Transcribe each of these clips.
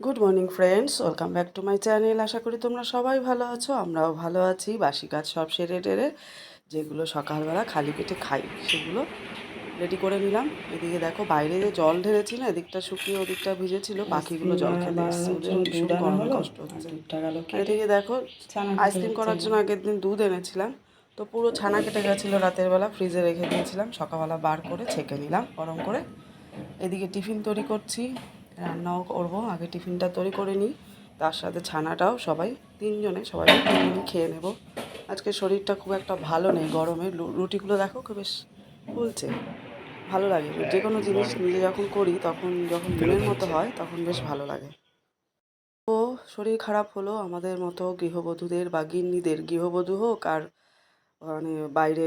Good morning friends welcome back to my channel আশা করি তোমরা সবাই ভালো আছো আমরাও ভালো আছি। বাসি কাজ সব সেরে টেরে যেগুলো সকালবেলা খালি পেটে খাই সেগুলো রেডি করে নিলাম। এদিকে দেখো বাইরে যে জল ঢেলেছি না এদিকটা শুকিয়ে ওদিকটা ভিজেছিল পাখিগুলো জল খেতে এসছে। গরমে কষ্ট হচ্ছে। এদিকে দেখো আইসক্রিম করার জন্য আগের দিন দুধ এনেছিলাম। তো পুরো ছানা কেটে গেছিল রাতের বেলা ফ্রিজে রেখে দিয়েছিলাম। সকালবেলা বার করে ছেঁকে নিলাম গরম করে। এদিকে টিফিন তৈরি করছি। রান্নাও করব, আগে টিফিনটা তৈরি করে নিই, তার সাথে ছানাটাও সবাই, তিনজনে সবাই তিনজনে খেয়ে নেব। আজকে শরীরটা খুব একটা ভালো নেই গরমে রুটিগুলো দেখো খুব বেশ ফুলছে। ভালো লাগে, যে কোনো জিনিস নিজে যখন করি, তখন যখন মনের মতো হয়, তখন বেশ ভালো লাগে। তো শরীর খারাপ হলো, আমাদের মতো গৃহবধূদের বা গিন্নিদের, গৃহবধূ হোক আর মানে বাইরে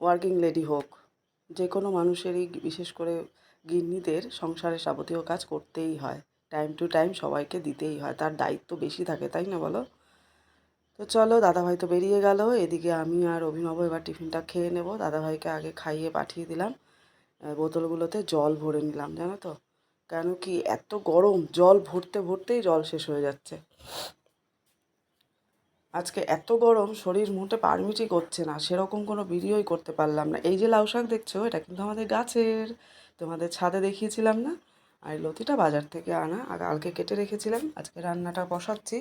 ওয়ার্কিং লেডি হোক, যে কোনো মানুষেরই বিশেষ করে গিন্নিদের সংসারে যাবতীয় কাজ করতেই হয়। টাইম টু টাইম সবাইকে দিতেই হয়। তার দায়িত্ব বেশি থাকে, তাই না বলো? তো চলো, দাদাভাই তো বেরিয়ে গেল। এদিকে আমি আর অভিনব এবার টিফিনটা খেয়ে নেব। দাদাভাইকে আগে খাইয়ে পাঠিয়ে দিলাম। বোতলগুলোতে জল ভরে নিলাম, জানো তো? কেন কি এত গরম, জল ভরতে ভরতেই জল শেষ হয়ে যাচ্ছে। আজকে এত গরম, শরীর মোটে পারমিটই করছে না। সেরকম কোনো ভিডিওই করতে পারলাম না। এই যে লাউ শাক দেখছ, এটা কিন্তু আমাদের গাছের। তোমাদের ছাদে দেখিয়েছিলাম না? আর এই লতিটা বাজার থেকে আনা কালকে কেটে রেখেছিলাম। আজকে রান্নাটা বসাচ্ছি।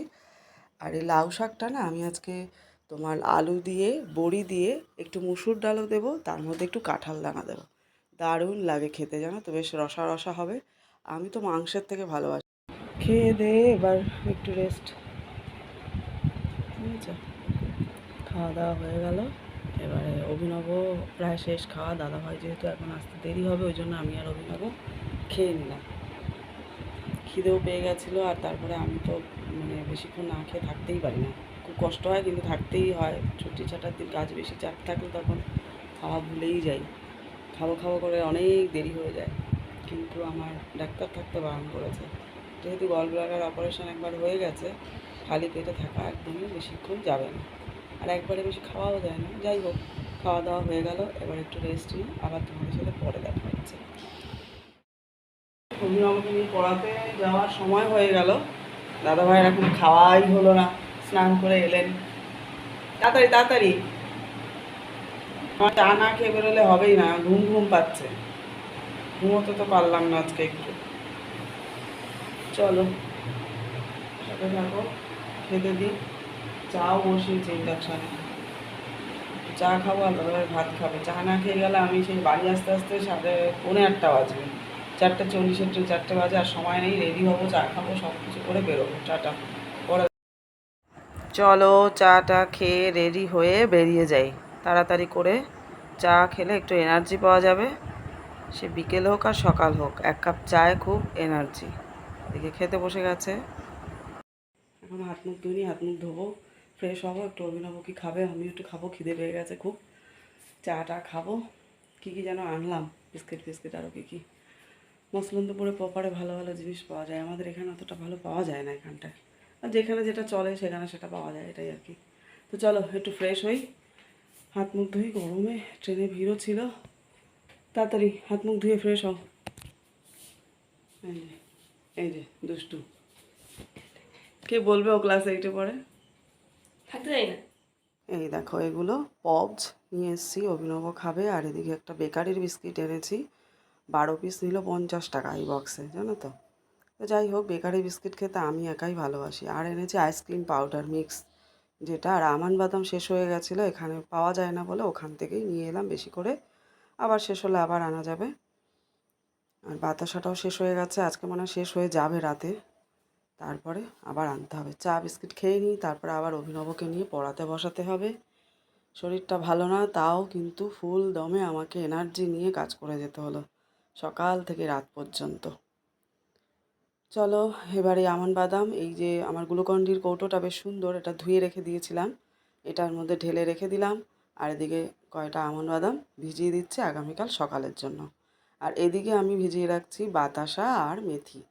আর এই লাউ শাকটা না, আমি আজকে তোমার আলু দিয়ে, বড়ি দিয়ে, একটু মুসুর ডালও দেবো, তার মধ্যে একটু কাঁঠাল দানা দেবো। দারুণ লাগে খেতে, জানো তো, বেশ রসা রসা হবে। আমি তো মাংসের থেকে ভালোবাসি। খেয়ে দে, এবার একটু রেস্ট ঠিক আছে? খাওয়া দাওয়া হয়ে গেল। এবারে অভিনব, প্রায় শেষ খাওয়া দাদা ভাই যেহেতু এখন আসতে দেরি হবে, ওই জন্য আমি আর অভিনব খেয়ে নিলাম। খিদেও পেয়ে গেছিল আর তারপরে আমি তো মানে বেশিক্ষণ না খেয়ে থাকতেই পারি না। খুব কষ্ট হয় কিন্তু থাকতেই হয়। ছুটি ছাটার দিন কাজ বেশি চাপ থাকলে তখন খাওয়া ভুলেই যাই। খাব খাব করে অনেক দেরি হয়ে যায়। কিন্তু আমার ডাক্তার থাকতে বারণ করেছে। যেহেতু গল ব্লাডার অপারেশন একবার হয়ে গেছে, খালি পেটে থাকা একদমই বেশিক্ষণ যাবে না। আর একবারে বেশি খাওয়াও যায় না। যাই হোক, খাওয়া দাওয়া হয়ে গেল, এবার একটু রেস্ট নিই, আবার তোমাদের সাথে পরে দেখা হচ্ছে। অভিনবকে নিয়ে পড়াতে যাওয়ার সময় হয়ে গেল। দাদা ভাইয়ের এখন খাওয়াই হলো না, স্নান করে এলেন। তাড়াতাড়ি তাড়াতাড়ি। আমার চা না খেয়ে বেরোলে হবেই না, ঘুম ঘুম পাচ্ছে। ঘুমোতে তো পারলাম না আজকে একটু। চলো, সাথে থাকো, খেতে দিই। চাও বসিয়েছি ইন্ডাকশানে চা খাব আর ভাত খাবে। চা না খেয়ে গেলে আমি সেই বাড়ি আসতে আসতে সাড়ে পৌনে আটটা বাজবে। চারটে চল্লিশের ট্রেন, চারটে বাজে আর সময় নেই রেডি হব, চা খাব সব কিছু করে বেরোবো। চাটা পরে চলো চাটা খেয়ে রেডি হয়ে বেরিয়ে যাই। তাড়াতাড়ি করে চা খেলে একটু এনার্জি পাওয়া যাবে। সে বিকেল হোক আর সকাল হোক, এক কাপ চায় খুব এনার্জি এদিকে খেতে বসে গেছে। এখন হাত মুখ ধুই হাত মুখ ধোবো। ফ্রেশ হব, একটু অভিনব কি খাবে? আমি একটু খাব, খিদে পেয়ে গেছে খুব। চাটা খাব। কী কী যেন আনলাম? বিস্কিট ফিস্কিট আরও কী কী। মসলন্দপুরে প্রপারে ভালো ভালো জিনিস পাওয়া যায়। আমাদের এখানে অতটা ভালো পাওয়া যায় না এখানটায়। আর যেখানে যেটা চলে, সেখানে সেটা পাওয়া যায়, এটাই আর কি। তো চলো, একটু ফ্রেশ হই। হাত মুখ ধুই, গরমে ট্রেনে ভিড়ও ছিল। তাড়াতাড়ি হাত মুখ ধুয়ে ফ্রেশ হও। এই যে এই যে, দুষ্টু। কে বলবে ও ক্লাস এইটে পড়ে? এই দেখো, এগুলো পবস নিয়ে এসেছি, অভিনব খাবে। আর এদিকে একটা বেকারির বিস্কিট এনেছি। বারো পিস নিল পঞ্চাশ টাকা এই বক্সে জানো তো? তো যাই হোক, বেকারি বিস্কিট খেতে আমি একাই ভালোবাসি। আর এনেছি আইসক্রিম পাউডার মিক্স যেটা আর আমান বাদাম শেষ হয়ে গেছিল, এখানে পাওয়া যায় না বলে ওখান থেকেই নিয়ে এলাম বেশি করে। আবার শেষ হলে আবার আনা যাবে। আর বাতাসাটাও শেষ হয়ে গেছে, আজকে মনে শেষ হয়ে যাবে রাতে। তারপরে আবার আনতে হবে। চা, বিস্কিট খেয়ে নিই, তারপরে আবার অভিনবকে নিয়ে পড়াতে বসাতে হবে। শরীরটা ভালো না, তাও কিন্তু ফুল দমে আমাকে এনার্জি নিয়ে কাজ করে যেতে হলো, সকাল থেকে রাত পর্যন্ত। চলো, এবারে আমন বাদাম, এই যে আমার গ্লুকন্ডির কৌটোটা বেশ সুন্দর, এটা ধুয়ে রেখে দিয়েছিলাম, এটার মধ্যে ঢেলে রেখে দিলাম, আর এদিকে কয়টা আমন বাদাম ভিজিয়ে দিচ্ছে আগামীকাল সকালের জন্য। আর এদিকে আমি ভিজিয়ে রাখছি বাতাসা আর মেথি।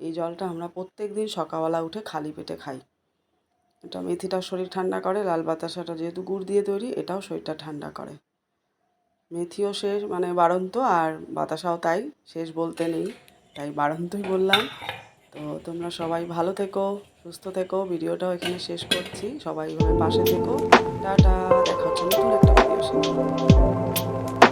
এই জলটা আমরা প্রত্যেক দিন সকালবেলা উঠে খালি পেটে খাই। এটা মেথিটা শরীর ঠান্ডা করে, লাল বাতাসাটা যেহেতু গুড় দিয়ে তৈরি, এটাও শরীরটা ঠান্ডা করে। মেথিও শেষ মানে বাড়ন্ত, আর বাতাসাও তাই, শেষ বলতে নেই, তাই বাড়ন্তই বললাম। তো তোমরা সবাই ভালো থেকো, সুস্থ থেকো, ভিডিওটাও এখানে শেষ করছি, সবাই পাশে থেকো। টাটা, দেখা নতুন একটা ভিডিও